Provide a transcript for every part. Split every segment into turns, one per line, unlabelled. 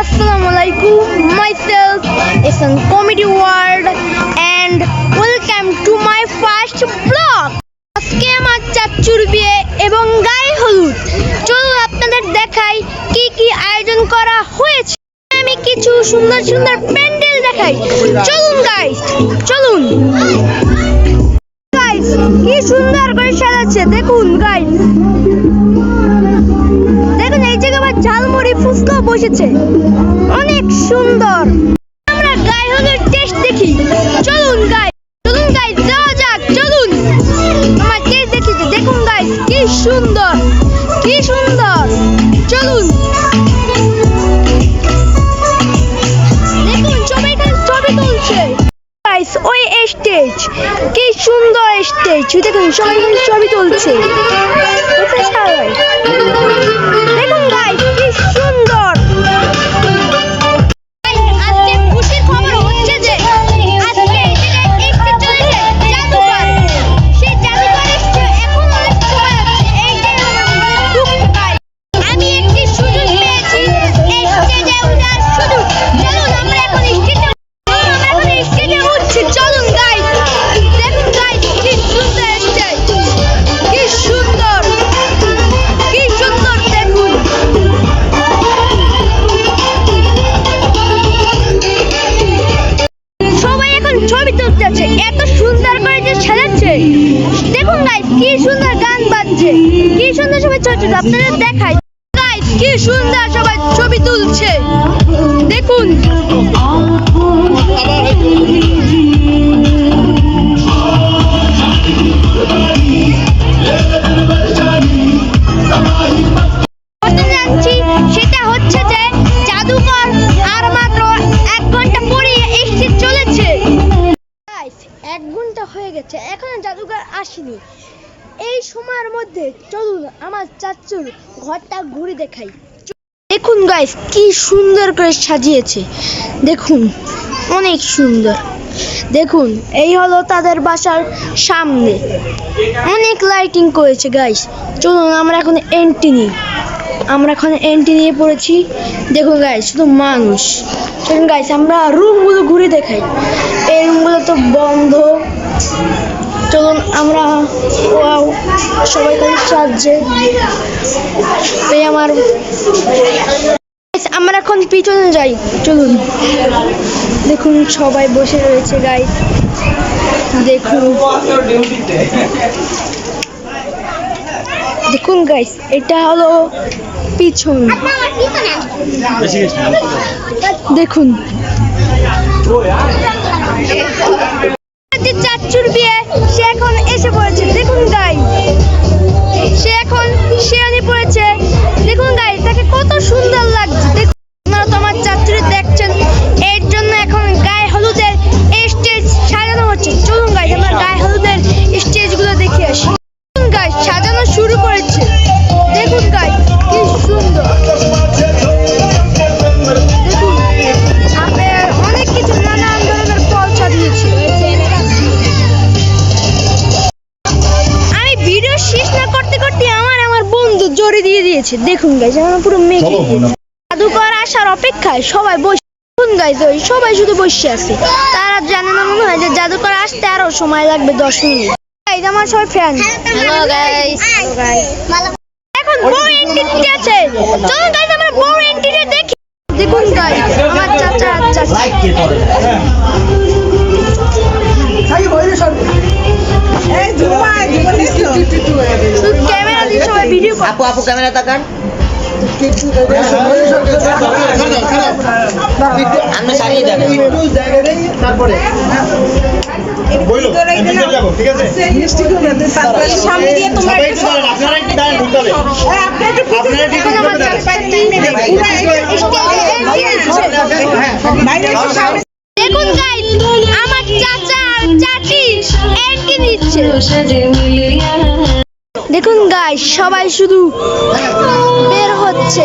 Assalamualaikum. Myself is on Comedy World and welcome to my first vlog. আজকে আমার চাচুর বিয়ে এবং গায়ে হলুদ। চলুন আপনাদের দেখাই কি কি আয়োজন করা হয়েছে। আমি কিছু সুন্দর সুন্দর প্যান্ডেল দেখাই। চলুন গাইস চলুন। গাইস কি সুন্দর করে সাজাচ্ছে। দেখুন গাইস এই জায়গায় আবার ঝালমুড়ি, ফুচকাও বসেছে। অনেক সুন্দর। আমরা গায়ে হলুদ টেস্ট দেখি। চলুন গাই চলুন গাই যাওয়া যাক, চলুন। আমার টেস্ট দেখি দেখুন গাই কি সুন্দর কি সুন্দর। চলুন। দেখুন সবাই ছবি তুলছে। গাইস ওই স্টেজ কি সুন্দর স্টেজ দেখুন, সবাই ছবি তুলছে। সুন্দর গান বাজছে। কি সুন্দর সবাই ছবি তুলছে আপনাদের দেখাই। কি সুন্দর সবাই ছবি তুলছে। দেখুন। মধ্যে চলুন আমার চাচুর ঘরটা ঘুরে দেখাই। দেখুন গাইস কি সুন্দর করে সাজিয়েছে। দেখুন, অনেক সুন্দর। দেখুন, এই হলো তাদের বাসার সামনে। অনেক লাইটিং করেছে গাইস চলুন, আমরা এখন এন্ট্রি নিই। আমরা এখন এন্ট্রি নিয়ে পড়েছি। দেখুন গাইস শুধু মানুষ। চলুন গাইস আমরা রুমগুলো ঘুরে দেখাই। এই রুমগুলো তো বন্ধ। চলুন আমরা ওয়াও, সবাই খালি সাজছে এই আমার আমরা এখন পিছনে যাই, চলুন। দেখুন, সবাই বসে রয়েছে গাই দেখুন। দেখুন গাইস এটা হলো পিছন। দেখুন। বিয়ে। সে এখন এসে পড়েছে। দেখুন গাই। সে এখন শিয়ানি পড়েছে। দেখুন গাই, তাকে কত সুন্দর লাগছে। দেখুন। দিয়ে দিয়েছে। দেখুন গাইজ আমার পুরো মেঘে দিয়েছে জাদুকর আসার অপেক্ষায় সবাই বসে দেখুন গাইজ ওই সবাই শুধু বসে আছে। তারা জানে না মনে হয় যে জাদুকর আসতে আরও সময় লাগবে দশ মিনিট। গাইজ আমার সবাই ফ্যান হ্যালো গাইজ এখন এন্ট্রি আছে। চলুন গাইজ আমরা এন্ট্রি দেখি। দেখুন গাইজ আমার চাচা আর চাচি। শুধু ক্যামেরা দিয়ে সবাই ভিডিও করে
আপু আপু ক্যামেরা তাকান। আপনি সারিয়ে যাবেন
তারপরে একটু
এখন আমার দেখুন আমার চাচা চাচি দেখুন গাই সবাই শুধু বের হচ্ছে।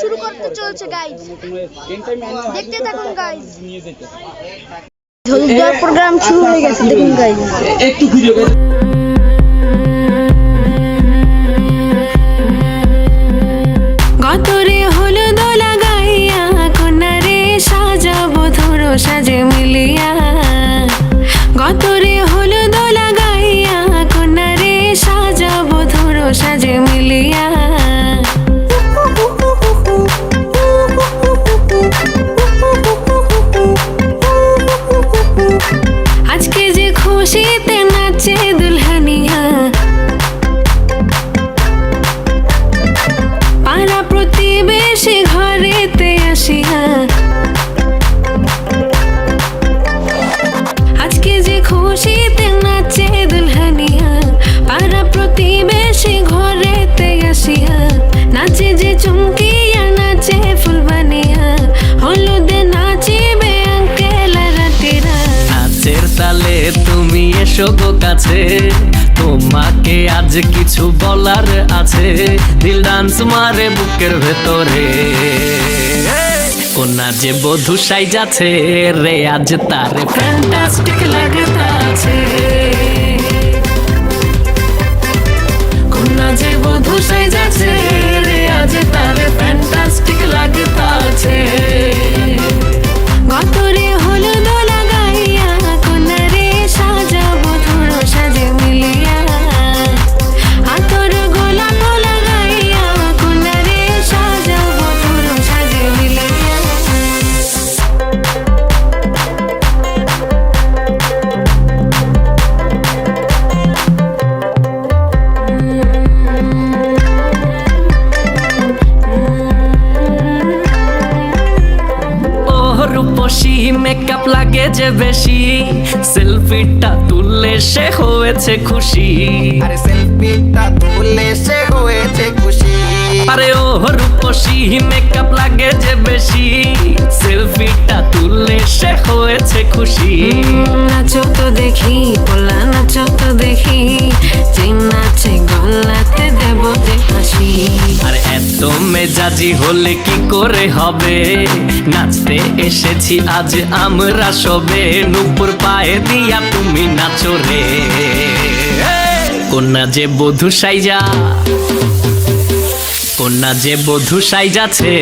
শুরু করতে চলছে গাইজ দেখতে থাকুন গাইজ ঝলদার প্রোগ্রাম শুরু হয়ে গেছে দেখুন গাইজ
একটু ভিডিও
পাড়া প্রতিবেশী ঘরেতে আসিয়া নাচে যে চুমকিয়া, নাচে ফুলবানিয়া হলুদে নাচিবে আঙ্কেল রাতিরা
নাচের তালে তুমি এসো গো কাছে, তোমাকে আজ কিছু বলার আছে। দিল ডান্স মারে বুকের ভেতরে। কোনা যে বধু সাইজাছে রে, আজ তার
ফ্যান্টাস্টিক লাগতাছে
যে বেশি সেলফিটা তুললে সে হয়েছে খুশি।
আরে সেলফিটা তুললে সে হয়েছে খুশি।
আরে ও রূপসী মেকআপ লাগে যে বেশি সেলফিটা তুললে সে হয়েছে খুশি।
নাচো তো দেখি পোলা নাচো তো দেখি যে নাচে গলাতে দেব যে হাসি
আর এত মেজাজি হলে কি করে হবে? নাচতে এসেছি, আজ আমরা সবে। নুপুর পায়ে দিয়া তুমি নাচো রে। কন্যা যে বধু সাইজা, কন্যা যে বধু সাইজাছে।